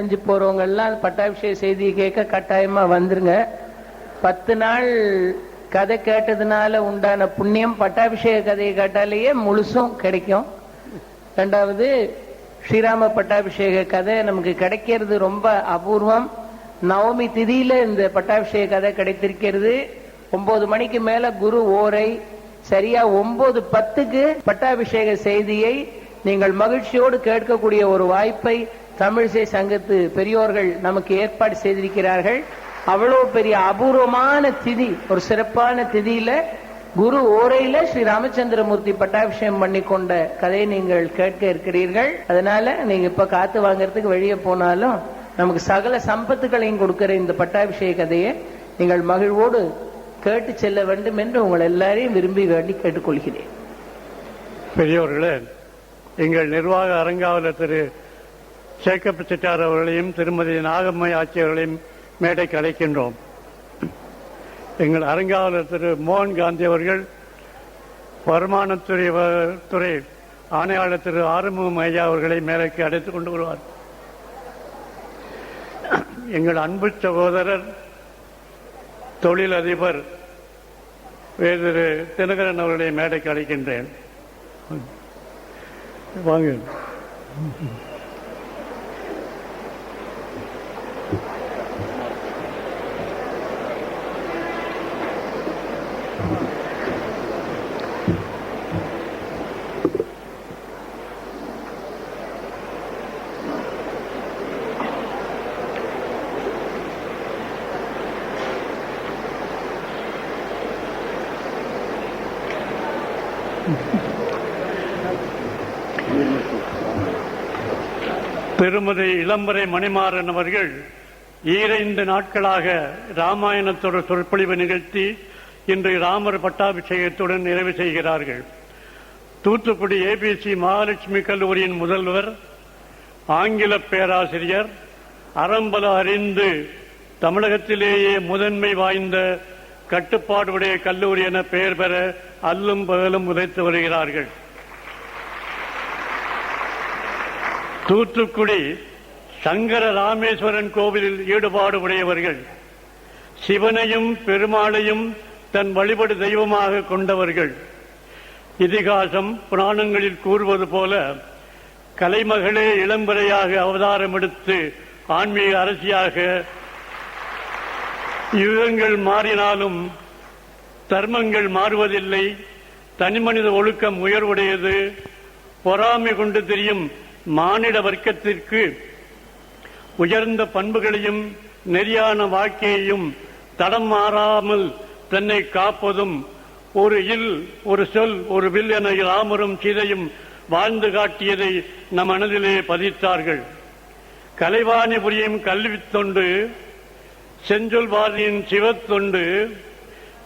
செஞ்சு போறவங்க எல்லாம் பட்டாபிஷேக செய்தியை கேட்க கட்டாயமா வந்துருங்க. பத்து நாள் கதை கேட்டதுனால உண்டான புண்ணியம் பட்டாபிஷேக கதையை கேட்டாலேயே முழுசும் கிடைக்கும். ரெண்டாவது ஸ்ரீராம பட்டாபிஷேக கதை நமக்கு கிடைக்கிறது ரொம்ப அபூர்வம். நவமி திதியில இந்த பட்டாபிஷேக கதை கிடைத்திருக்கிறது. ஒன்பது மணிக்கு மேல குரு ஓரை சரியா ஒன்பது பத்துக்கு பட்டாபிஷேக செய்தியை நீங்கள் மகிழ்ச்சியோடு கேட்கக்கூடிய ஒரு வாய்ப்பை தமிழிசை சங்கத்து பெரியோர்கள் நமக்கு ஏற்பாடு செய்திருக்கிறார்கள். அவ்வளவு பெரிய அபூர்வமான திதி ஒரு சிறப்பான திதியில குரு ஓரையில ஸ்ரீ ராமச்சந்திரமூர்த்தி பட்டாபிஷேகம் பண்ணி கொண்ட கதையை நீங்கள் கேட்க இருக்கிறீர்கள். அதனால நீங்க இப்ப காத்து வாங்கறதுக்கு வெளியே போனாலும் நமக்கு சகல சம்பத்துகளையும் கொடுக்கிற இந்த பட்டாபிஷேக கதையை நீங்கள் மகிழ்வோடு கேட்டு செல்ல வேண்டும் என்று உங்கள் எல்லாரையும் விரும்பி வேண்டி கேட்டுக்கொள்கிறேன். பெரியோர்களே எங்கள் நிர்வாக அரங்காவலர் திரு சேக்கப் செட்டார் அவர்களையும் திருமதி நாகம்மை ஆட்சியர்களையும் மேடைக்கு அழைக்கின்றோம். எங்கள் அரங்காவலர் திரு மோகன் காந்தி அவர்கள் வருமானத்துறை துறை ஆணையாளர் திரு ஆறுமுகம் ஐயா அவர்களை மேடைக்கு அழைத்துக் கொண்டு வருவார். எங்கள் அன்பு சகோதரர் தொழிலதிபர் வேறு தினகரன் அவர்களை மேடைக்கு அழைக்கின்றேன். வாங்க. பெருமதி இளம்பரை மணிமாறன் அவர்கள் ஈரைந்து நாட்களாக ராமாயணத்தோட சொற்பொழிவு நிகழ்த்தி இன்று ராமர் பட்டாபிஷேகத்துடன் நிறைவு செய்கிறார்கள். தூத்துக்குடி ஏபிசி மகாலட்சுமி கல்லூரியின் முதல்வர் ஆங்கில பேராசிரியர் அறம்பல அறிந்து தமிழகத்திலேயே முதன்மை வாய்ந்த கட்டுப்பாடுடைய கல்லூரி என பெயர் பெற அல்லும் பகலும் உதைத்து வருகிறார்கள். தூத்துக்குடி சங்கர ராமேஸ்வரன் கோவிலில் ஈடுபாடு உடையவர்கள் சிவனையும் பெருமாளையும் தன் வழிபடு தெய்வமாக கொண்டவர்கள். இதிகாசம் புராணங்களில் கூறுவது போல கலைமகளே இளம்பரையாக அவதாரம் எடுத்து ஆன்மீக அரசியாக யுகங்கள் மாறினாலும் தர்மங்கள் மாறுவதில்லை. தனிமனித ஒழுக்கம் உயர்வுடையது. பொறாமை கொண்டு தெரியும் மானிட வர்க்கத்திற்கு உயர்ந்த பண்புகளையும் நெறியான வாழ்க்கையையும் தடம் மாறாமல் தன்னை காப்பதும் ஒரு இல் ஒரு சொல் ஒரு வில் என ராமரும் சீதையும் வாழ்ந்து காட்டியதை நம் மனதிலே பதித்தார்கள். கலைவாணி புரியும் கல்வித் தொண்டு செஞ்சொல்வாதியின் சிவத்தொண்டு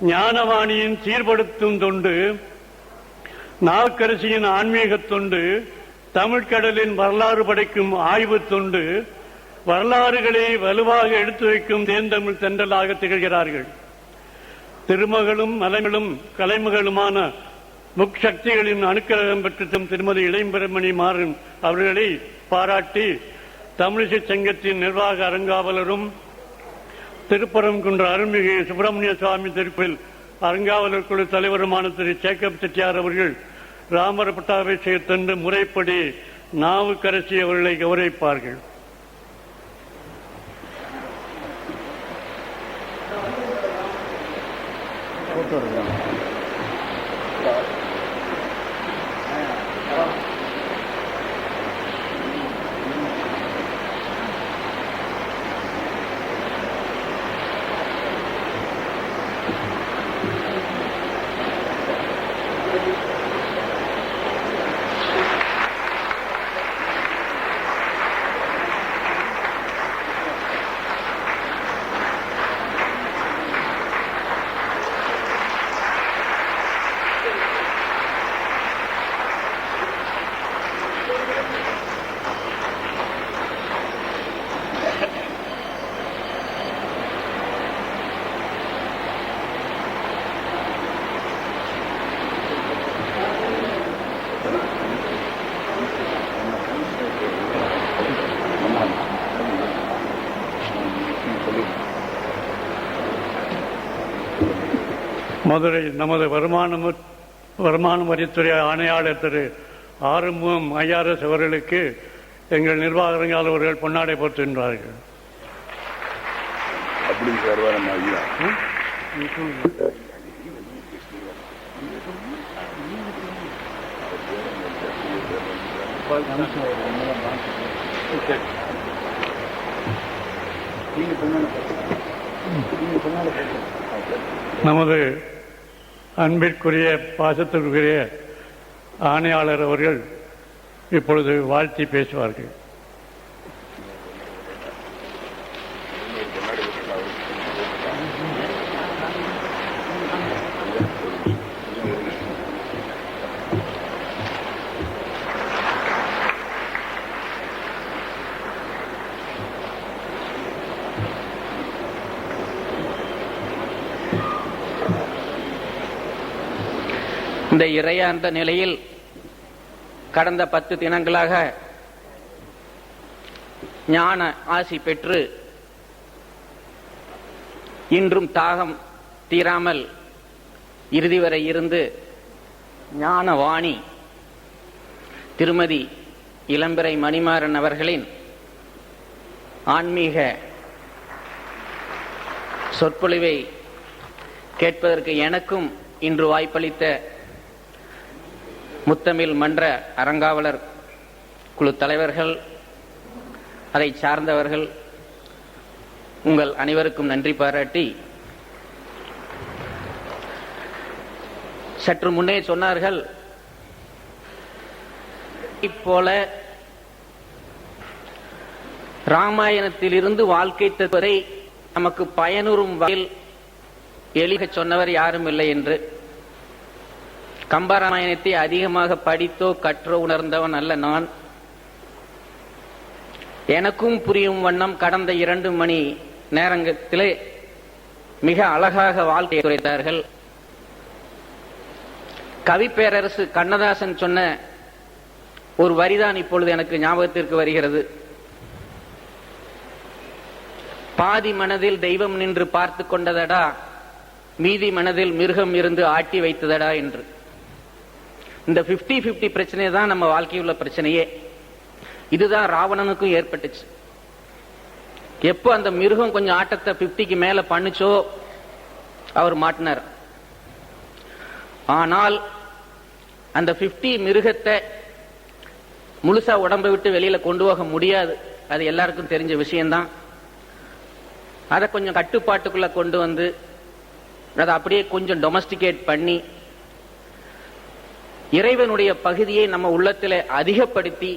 ஞானவாணியின் சீர்படுத்தும் தொண்டு நாக்கரசியின் ஆன்மீகத் தொண்டு தமிழ்கடலின் வரலாறு படைக்கும் ஆய்வு தொண்டு வரலாறுகளை வலுவாக எடுத்து வைக்கும் தேந்தமிழ் தென்றலாக திகழ்கிறார்கள். திருமகளும் மலைகளும் கலைமகளுமான முக்சக்திகளின் அனுக்கிரகம் பெற்றும் திருமதி இளைம்பெருமணி மாறன் அவர்களை பாராட்டி தமிழிசை சங்கத்தின் நிர்வாக அரங்காவலரும் திருப்பரங்குன்ற அருள்மிகு சுப்பிரமணிய சுவாமி திருப்பில் அறங்காவலர் குழு தலைவருமான திரு சேக்கப் செட்டியார் அவர்கள் ராமர் பட்டாபிஷேகத்தன்று முறைப்படி நாவுக்கரசி அவர்களை கௌரவிப்பார்கள். மதுரை நமது வருமானம் வருமான வரித்துறை ஆணையாளர் திரு ஆறுமுகம் ஐஆர்எஸ் அவர்களுக்கு எங்கள் நிர்வாகங்கள் அவர்கள் பொன்னாடை போற்றுகின்றார்கள். நமது அன்பிற்குரிய பாசத்திற்குரிய ஆணையாளர் அவர்கள் இப்பொழுது வாழ்த்தி பேசுவார்கள். இந்த இறையார்ந்த நிலையில் கடந்த பத்து தினங்களாக ஞான ஆசி பெற்று இன்றும் தாகம் தீராமல் இறுதி வரை இருந்து ஞான வாணி திருமதி இளம்பிறை மணிமாறன் அவர்களின் ஆன்மீக சொற்பொழிவை கேட்பதற்கு எனக்கும் இன்று வாய்ப்பளித்த முத்தமிழ் மன்ற அறங்காவலர் குழு தலைவர்கள் அதை சார்ந்தவர்கள் உங்கள் அனைவருக்கும் நன்றி பாராட்டி சற்று முன்னே சொன்னார்கள் இப்போல ராமாயணத்திலிருந்து வாழ்க்கை தத்துவரை நமக்கு பயனுறும் வகையில் எழுக சொன்னவர் யாரும் இல்லை என்று கம்பராமாயணத்தை அதிகமாக படித்தோ கற்றோ உணர்ந்தவன் அல்ல நான். எனக்கும் புரியும் வண்ணம் கடந்த இரண்டு மணி நேரத்திலே மிக அழகாக வாழ்க்கையை குறைத்தார்கள் கவி பேரரசு கண்ணதாசன் சொன்ன ஒரு வரிதான் இப்பொழுது எனக்கு ஞாபகத்திற்கு வருகிறது. பாதி மனதில் தெய்வம் நின்று பார்த்து கொண்டதடா மீதி மனதில் மிருகம் இருந்து ஆட்டி வைத்ததடா என்று. இந்த 50 50 பிரச்சனை தான் நம்ம வாழ்க்கையில் உள்ள பிரச்சனையே. இதுதான் ராவணனுக்கும் ஏற்பட்டுச்சு. எப்போ அந்த மிருகம் கொஞ்சம் ஆட்டத்தை 50க்கு மேல பண்ணுச்சோ அவர் மாட்டினார். ஆனால் அந்த 50 மிருகத்தை முழுசா உடம்பை விட்டு வெளியில கொண்டு போக முடியாது. அது எல்லாருக்கும் தெரிஞ்ச விஷயம்தான். அதை கொஞ்சம் கட்டுப்பாட்டுக்குள்ள கொண்டு வந்து அதை அப்படியே கொஞ்சம் டொமஸ்டிகேட் பண்ணி இறைவனுடைய பகுதியை நம்ம உள்ளத்தில் அதிகப்படுத்தி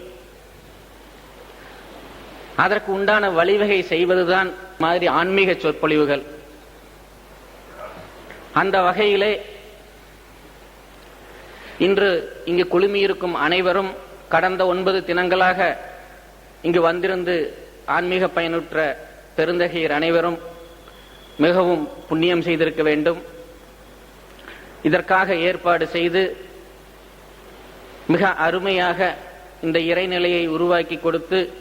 அதற்கு உண்டான வழிவகை செய்வதுதான் மாதிரி ஆன்மீக சொற்பொழிவுகள். அந்த வகையிலே இன்று இங்கு குழுமியிருக்கும் அனைவரும் கடந்த ஒன்பது தினங்களாக இங்கு வந்திருந்து ஆன்மீக பயனுற்ற பெருந்தகையர் அனைவரும் மிகவும் புண்ணியம் செய்திருக்க வேண்டும். இதற்காக ஏற்பாடு செய்து மிக அருமையாக இந்த இறைநிலையை உருவாக்கி கொடுத்து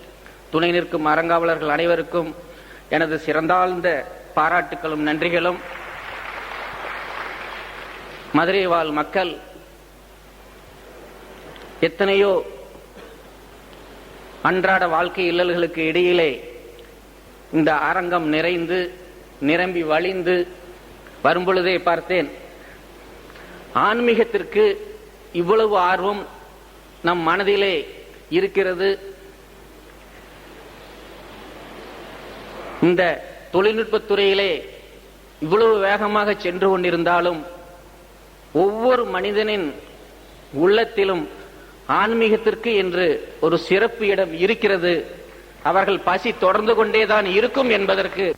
துணை நிற்கும் அறங்காவலர்கள் அனைவருக்கும் எனது சிறந்தாழ்ந்த பாராட்டுகளும் நன்றிகளும். மதுரை வாழ் மக்கள் எத்தனையோ அன்றாட வாழ்க்கை இல்லல்களுக்கு இடையிலே இந்த அரங்கம் நிறைந்து நிரம்பி வழிந்து வரும்பொழுதே பார்த்தேன். ஆன்மீகத்திற்கு இவ்வளவு ஆர்வம் நம் மனதிலே இருக்கிறது. இந்த தொழில்நுட்பத் துறையிலே இவ்வளவு வேகமாக சென்று கொண்டிருந்தாலும் ஒவ்வொரு மனிதனின் உள்ளத்திலும் ஆன்மீகத்திற்கு என்று ஒரு சிறப்பு இடம் இருக்கிறது. அவர்கள் பசி தொடர்ந்து கொண்டேதான் இருக்கும் என்பதற்கு